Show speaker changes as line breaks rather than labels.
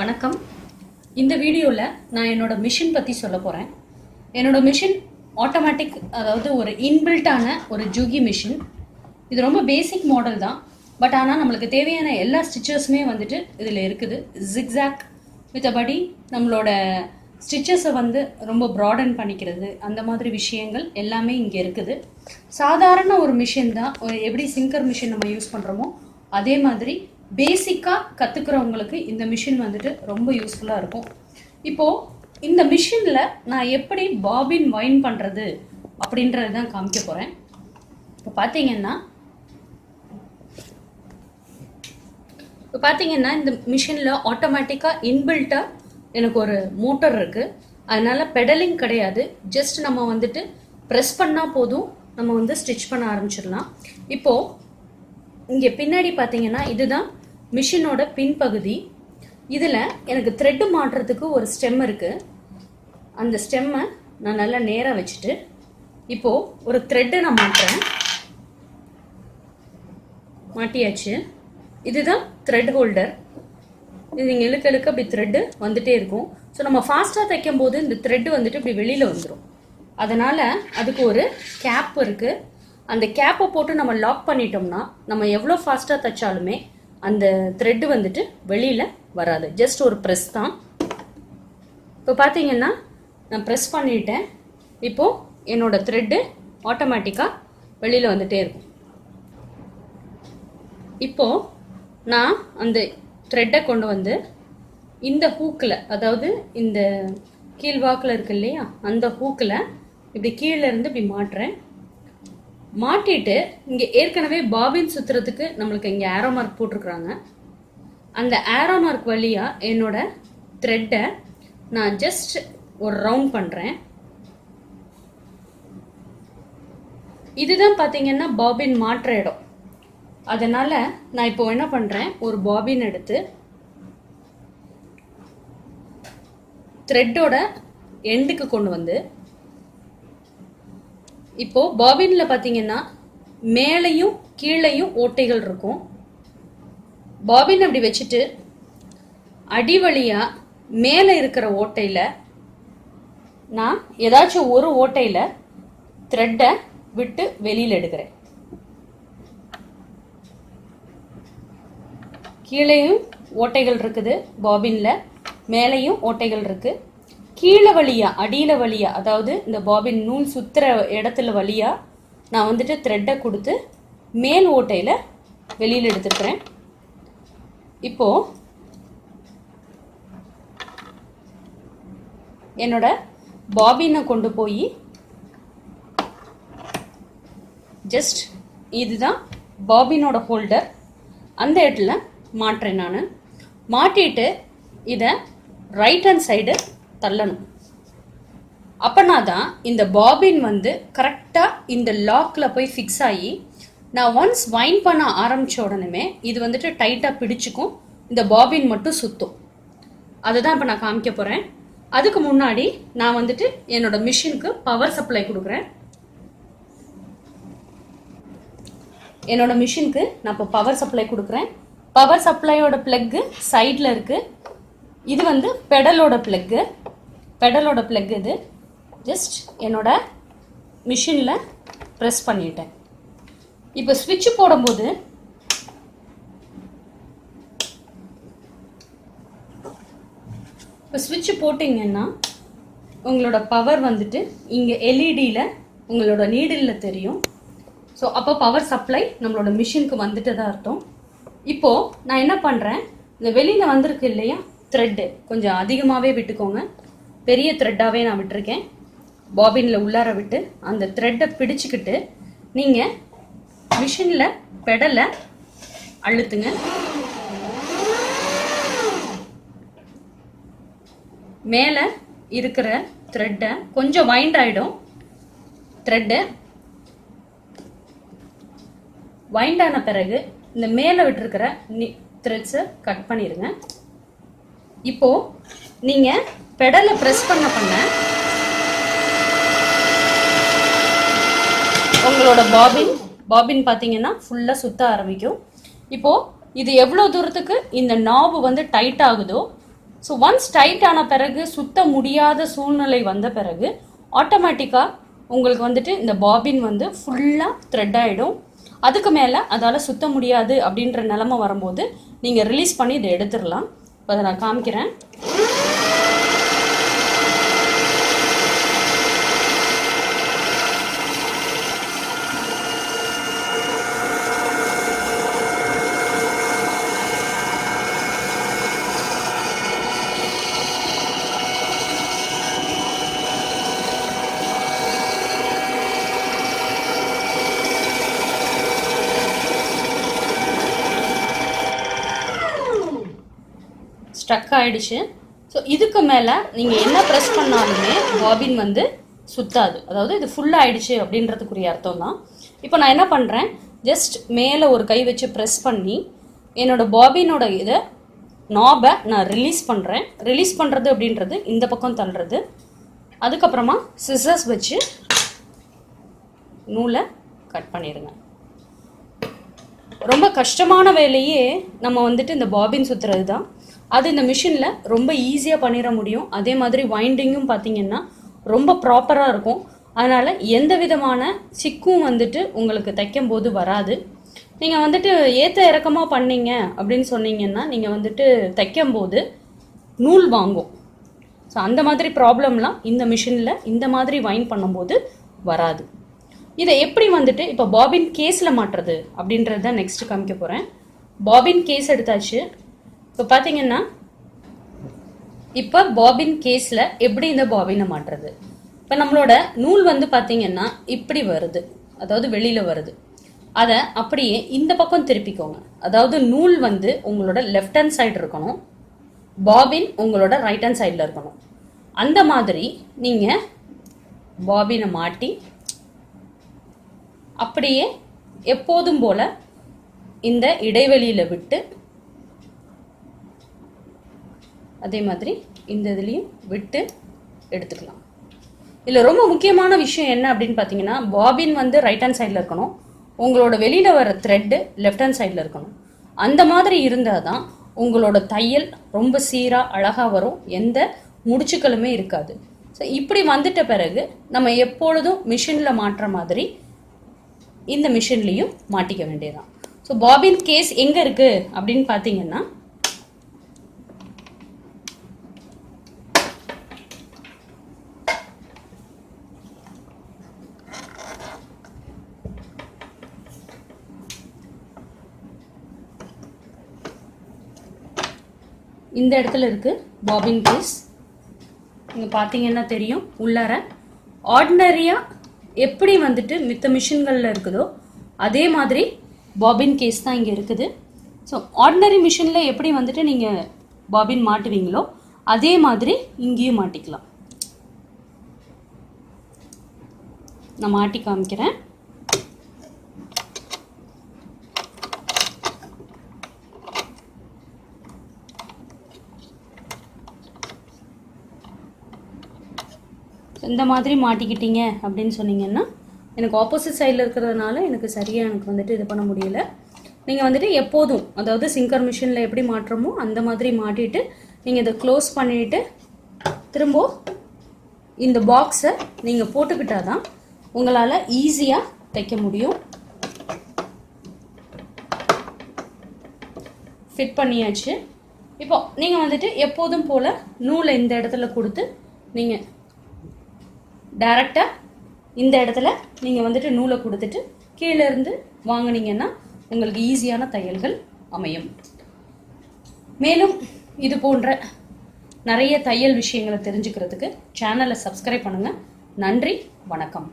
வணக்கம். இந்த வீடியோவில் நான் என்னோட மிஷின் பற்றி சொல்ல போகிறேன் என்னோட மிஷின் ஆட்டோமேட்டிக் அதாவது ஒரு இன்பில்ட்டான ஒரு ஜூகி மிஷின் இது ரொம்ப பேசிக் மாடல் தான். பட் ஆனால் நம்மளுக்கு தேவையான எல்லா ஸ்டிச்சஸுமே வந்துட்டு இதில் இருக்குது. ஜிக்ஸாக் மித்தபடி நம்மளோட ஸ்டிச்சஸை வந்து ரொம்ப ப்ராடன் பண்ணிக்கிறது. அந்த மாதிரி விஷயங்கள் எல்லாமே இங்கே இருக்குது. சாதாரண ஒரு மிஷின் தான். ஒரு எப்படி சிங்கர் மிஷின் நம்ம யூஸ் பண்ணுறோமோ அதே மாதிரி பேசிக்காக கற்றுக்கிறவங்களுக்கு இந்த மிஷின் வந்துட்டு ரொம்ப யூஸ்ஃபுல்லாக இருக்கும். இப்போது இந்த மிஷினில் நான் எப்படி பாபின் வைன் பண்ணுறது அப்படின்றது தான் காமிக்க போகிறேன் இப்போ பார்த்தீங்கன்னா இப்போ பார்த்தீங்கன்னா இந்த மிஷினில் ஆட்டோமேட்டிக்காக இன்பில்ட்டாக எனக்கு ஒரு மோட்டர் இருக்குது அதனால் பெடலிங் கிடையாது. ஜஸ்ட் நம்ம வந்துட்டு ப்ரெஸ் பண்ணால் போதும். நம்ம வந்து ஸ்டிச் பண்ண ஆரம்பிச்சிடலாம். இப்போது இங்கே பின்னாடி பார்த்தீங்கன்னா இதுதான் மிஷினோட பின்பகுதி. இதில் எனக்கு த்ரெட்டு மாட்டுறதுக்கு ஒரு ஸ்டெம் இருக்குது அந்த ஸ்டெம்மை நான் நல்லா நேராக வச்சுட்டு இப்போது ஒரு த்ரெட்டை நான் மாட்டுறேன் மாட்டியாச்சு. இதுதான் த்ரெட் ஹோல்டர் இது நீங்கள் இழுக்க இழுக்க அப்படி த்ரெட்டு வந்துகிட்டே இருக்கும். ஸோ நம்ம ஃபாஸ்ட்டாக தைக்கும் போது இந்த த்ரெட்டு வந்துட்டு இப்படி வெளியில் வந்துடும் அதனால் அதுக்கு ஒரு கேப் இருக்குது அந்த கேப்பை போட்டு நம்ம லாக் பண்ணிட்டோம்னா நம்ம எவ்வளோ ஃபாஸ்ட்டாக தைச்சாலுமே அந்த த்ரெட்டு வந்துட்டு வெளியில் வராது. ஜஸ்ட் ஒரு ப்ரெஸ் தான். இப்போ பார்த்தீங்கன்னா நான் ப்ரெஸ் பண்ணிட்டேன். இப்போது என்னோடய த்ரெட்டு ஆட்டோமேட்டிக்காக வெளியில் வந்துட்டே இருக்கும். இப்போது நான் அந்த த்ரெட்டை கொண்டு வந்து இந்த ஹூக்கில் அதாவது இந்த கீழ்வாக்கில் இருக்கு இல்லையா அந்த ஹூக்கில் இப்படி கீழே இருந்து இப்படி மாட்டுறேன் மாட்டிட்டு இங்கே ஏற்கனவே பாபின் சுற்றுறதுக்கு நம்மளுக்கு இங்கே ஆரோ மார்க் போட்டிருக்குறாங்க. அந்த ஆரோ மார்க் வழியாக என்னோட த்ரெட்டை நான் ஜஸ்ட் ஒரு ரவுண்ட் பண்ணுறேன் இதுதான் பார்த்தீங்கன்னா பாபின் மாற்ற இடம். அதனால் நான் இப்போ என்ன பண்ணுறேன் ஒரு பாபின் எடுத்து த்ரெட்டோட எண்டுக்கு கொண்டு வந்து இப்போ பாபினில் பார்த்தீங்கன்னா மேலேயும் கீழேயும் ஓட்டைகள் இருக்கும். பாபின் அப்படி வச்சுட்டு அடி வழியா மேலே இருக்கிற ஓட்டையில் நான் ஏதாச்சும் ஒரு ஓட்டையில் த்ரெட்டை விட்டு வெளியில் எடுக்கிறேன். கீழேயும் ஓட்டைகள் இருக்குது பாபினில் மேலேயும் ஓட்டைகள் இருக்குது கீழே வழியா அடியில் வழியா அதாவது இந்த பாபின் நூல் சுற்றுற இடத்துல வழியா நான் வந்துட்டு த்ரெட்டை கொடுத்து மேல் ஓட்டையில் வெளியில் எடுத்துருக்குறேன் இப்போது என்னோட பாபினை கொண்டு போய் ஜஸ்ட் இதுதான் பாபினோட ஹோல்டர். அந்த இடத்துல மாட்டுறேன் நான். மாட்டிட்டு இதை ரைட் ஹேண்ட் சைடு தள்ளணும். அப்போனா தான் இந்த பாபின் வந்து கரெக்டாக இந்த லாக்கில் போய் ஃபிக்ஸ் ஆகி நான் ஒன்ஸ் வைன் பண்ண ஆரம்பித்த உடனே இது வந்துட்டு டைட்டாக பிடிச்சிக்கும் இந்த பாபின் மட்டும் சுற்றும் அதுதான் இப்போ நான் காமிக்க போகிறேன் அதுக்கு முன்னாடி நான் வந்துட்டு என்னோட மிஷினுக்கு பவர் சப்ளை கொடுக்குறேன். என்னோட மிஷினுக்கு நான் இப்போ பவர் சப்ளை கொடுக்குறேன். பவர் சப்ளையோட ப்ளக்கு சைடில் இருக்குது இது வந்து பெடலோட ப்ளக்கு பெடலோட ப்ளக் இது. ஜஸ்ட் என்னோடய மிஷினில் ப்ரெஸ் பண்ணிட்டேன். இப்போ ஸ்விட்ச் போடும்போது இப்போ ஸ்விட்ச் போட்டிங்கன்னா உங்களோட பவர் வந்துட்டு இங்கே எல்இடியில் உங்களோட நீடில் தெரியும். ஸோ அப்போ பவர் சப்ளை நம்மளோட மிஷினுக்கு வந்துட்டு தான் அர்த்தம். இப்போது நான் என்ன பண்ணுறேன் இந்த வெளியில் வந்திருக்கு இல்லையா? த்ரெட்டு கொஞ்சம் அதிகமாகவே விட்டுக்கோங்க. பெரிய த்ரெட்டாகவே நான் விட்டுருக்கேன். பாபினில் உள்ளார விட்டு அந்த த்ரெட்டை பிடிச்சிக்கிட்டு நீங்கள் மிஷினில் பெடலை அழுத்துங்க. மேலே இருக்கிற த்ரெட்டை கொஞ்சம் வைண்ட் ஆகிடும் த்ரெட்டு வைண்ட் ஆன பிறகு இந்த மேலே விட்டுருக்கிற நி த்ரெட்ஸை கட் பண்ணிடுங்க இப்போது நீங்கள் பெடலை ப்ரெஸ் பண்ண பண்ண உங்களோட பாபின் பாபின் பார்த்தீங்கன்னா ஃபுல்லாக சுத்த ஆரம்பிக்கும். இப்போது இது எவ்வளோ தூரத்துக்கு இந்த நாபு வந்து டைட் ஆகுதோ? ஸோ ஒன்ஸ் டைட் ஆன பிறகு சுத்த முடியாத சூழ்நிலை வந்த பிறகு ஆட்டோமேட்டிக்காக உங்களுக்கு வந்துட்டு இந்த பாபின் வந்து ஃபுல்லாக த்ரெட் ஆகிடும் அதுக்கு மேலே அதால் சுத்த முடியாது அப்படின்ற நிலமை வரும்போது நீங்கள் ரிலீஸ் பண்ணி இதை எடுத்துடலாம். இப்போ அதை நான் காமிக்கிறேன். ஸ்ட்ரக் ஆகிடுச்சு ஸோ இதுக்கு மேலே நீங்கள் என்ன ப்ரெஸ் பண்ணாலுமே பாபின் வந்து சுத்தாது. அதாவது இது ஃபுல்லாக ஆயிடுச்சு அப்படின்றதுக்குரிய அர்த்தம் தான் இப்போ நான் என்ன பண்ணுறேன் ஜஸ்ட் மேலே ஒரு கை வச்சு ப்ரெஸ் பண்ணி என்னோட பாபினோட இதை நாபை நான் ரிலீஸ் பண்ணுறேன் ரிலீஸ் பண்ணுறது அப்படின்றது இந்த பக்கம் தள்ளுறது. அதுக்கப்புறமா சிசர்ஸ் வச்சு நூலை கட் பண்ணிடுங்க. ரொம்ப கஷ்டமான வேலையே நம்ம வந்துட்டு இந்த பாபின் சுற்றுறது தான் அது இந்த மிஷினில் ரொம்ப ஈஸியாக பண்ணிட முடியும். அதே மாதிரி வைண்டிங்கும் பார்த்தீங்கன்னா ரொம்ப ப்ராப்பராக இருக்கும். அதனால் எந்த விதமான சிக்கும் வந்துட்டு உங்களுக்கு தைக்கும் போது வராது. நீங்கள் வந்துட்டு ஏற்ற இறக்கமாக பண்ணீங்க அப்படின்னு சொன்னீங்கன்னா நீங்கள் வந்துட்டு தைக்கும் போது நூல் வாங்கும். ஸோ அந்த மாதிரி ப்ராப்ளம்லாம் இந்த மிஷினில் இந்த மாதிரி வைன் பண்ணும்போது வராது. இதை எப்படி வந்துட்டு இப்போ பாபின் கேஸில் மாட்டுறது அப்படின்றது தான் நெக்ஸ்ட் காமிக்க போகிறேன் பாபின் கேஸ் எடுத்தாச்சு. இப்போ பார்த்தீங்கன்னா இப்போ பாபின் கேஸில் எப்படி இந்த பாபினை மாட்டுறது இப்போ நம்மளோட நூல் வந்து பார்த்தீங்கன்னா இப்படி வருது. அதாவது வெளியில் வருது. அதை அப்படியே இந்த பக்கம் திருப்பிக்கோங்க. அதாவது நூல் வந்து உங்களோட லெஃப்ட் ஹேண்ட் சைடு இருக்கணும். பாபின் உங்களோட ரைட் ஹேண்ட் சைடில் இருக்கணும். அந்த மாதிரி நீங்கள் பாபினை மாட்டி அப்படியே எப்போதும் போல் இந்த இடைவெளியில் விட்டு அதே மாதிரி இந்த இதுலேயும் விட்டு எடுத்துக்கலாம். இதில் ரொம்ப முக்கியமான விஷயம் என்ன அப்படின்னு பார்த்தீங்கன்னா பாபின் வந்து ரைட் ஹேண்ட் சைடில் இருக்கணும். உங்களோட வெளியில் வர த்ரெட்டு லெஃப்ட் ஹேண்ட் சைடில் இருக்கணும். அந்த மாதிரி இருந்தால் தான் உங்களோட தையல் ரொம்ப சீராக அழகாக வரும். எந்த முடிச்சுக்களுமே இருக்காது. ஸோ இப்படி வந்துட்ட பிறகு நம்ம எப்பொழுதும் மிஷினில் மாட்டுற மாதிரி இந்த மிஷின்லேயும் மாட்டிக்க வேண்டியதான் ஸோ பாபின் கேஸ் எங்கே இருக்குது அப்படின்னு பார்த்தீங்கன்னா இந்த இடத்துல இருக்குது பாபின் கேஸ் நீங்கள் பார்த்தீங்கன்னா தெரியும். உள்ளார ஆர்டினரியாக எப்படி வந்துட்டு மித்த மிஷின்களில் இருக்குதோ அதே மாதிரி பாபின் கேஸ் தான் இங்கே இருக்குது. ஸோ ஆர்டினரி மிஷினில் எப்படி வந்துட்டு நீங்கள் பாபின் மாட்டுவீங்களோ அதே மாதிரி இங்கேயும் மாட்டிக்கலாம். நான் மாட்டி காமிக்கிறேன். இந்த மாதிரி மாட்டிக்கிட்டீங்க அப்படின்னு சொன்னீங்கன்னா எனக்கு ஆப்போசிட் சைடில் இருக்கிறதுனால எனக்கு சரியாக எனக்கு வந்துட்டு இது பண்ண முடியல. நீங்கள் வந்துட்டு எப்போதும் அதாவது சிங்கர் மிஷினில் எப்படி மாட்டுறோமோ அந்த மாதிரி மாட்டிட்டு நீங்கள் இதை க்ளோஸ் பண்ணிவிட்டு திரும்ப இந்த பாக்ஸை நீங்கள் போட்டுக்கிட்டால் தான் உங்களால் ஈஸியாக தைக்க முடியும். ஃபிட் பண்ணியாச்சு. இப்போ நீங்கள் வந்துட்டு எப்போதும் போல் நூலை இந்த இடத்துல கொடுத்து நீங்கள் டேரெக்டாக இந்த இடத்துல நீங்கள் வந்துட்டு நூலை கொடுத்துட்டு கீழேருந்து வாங்கினீங்கன்னா உங்களுக்கு ஈஸியான தையல்கள் அமையும். மேலும் இது போன்ற நிறைய தையல் விஷயங்களை தெரிஞ்சுக்கிறதுக்கு சேனலை சப்ஸ்கிரைப் பண்ணுங்கள் நன்றி வணக்கம்.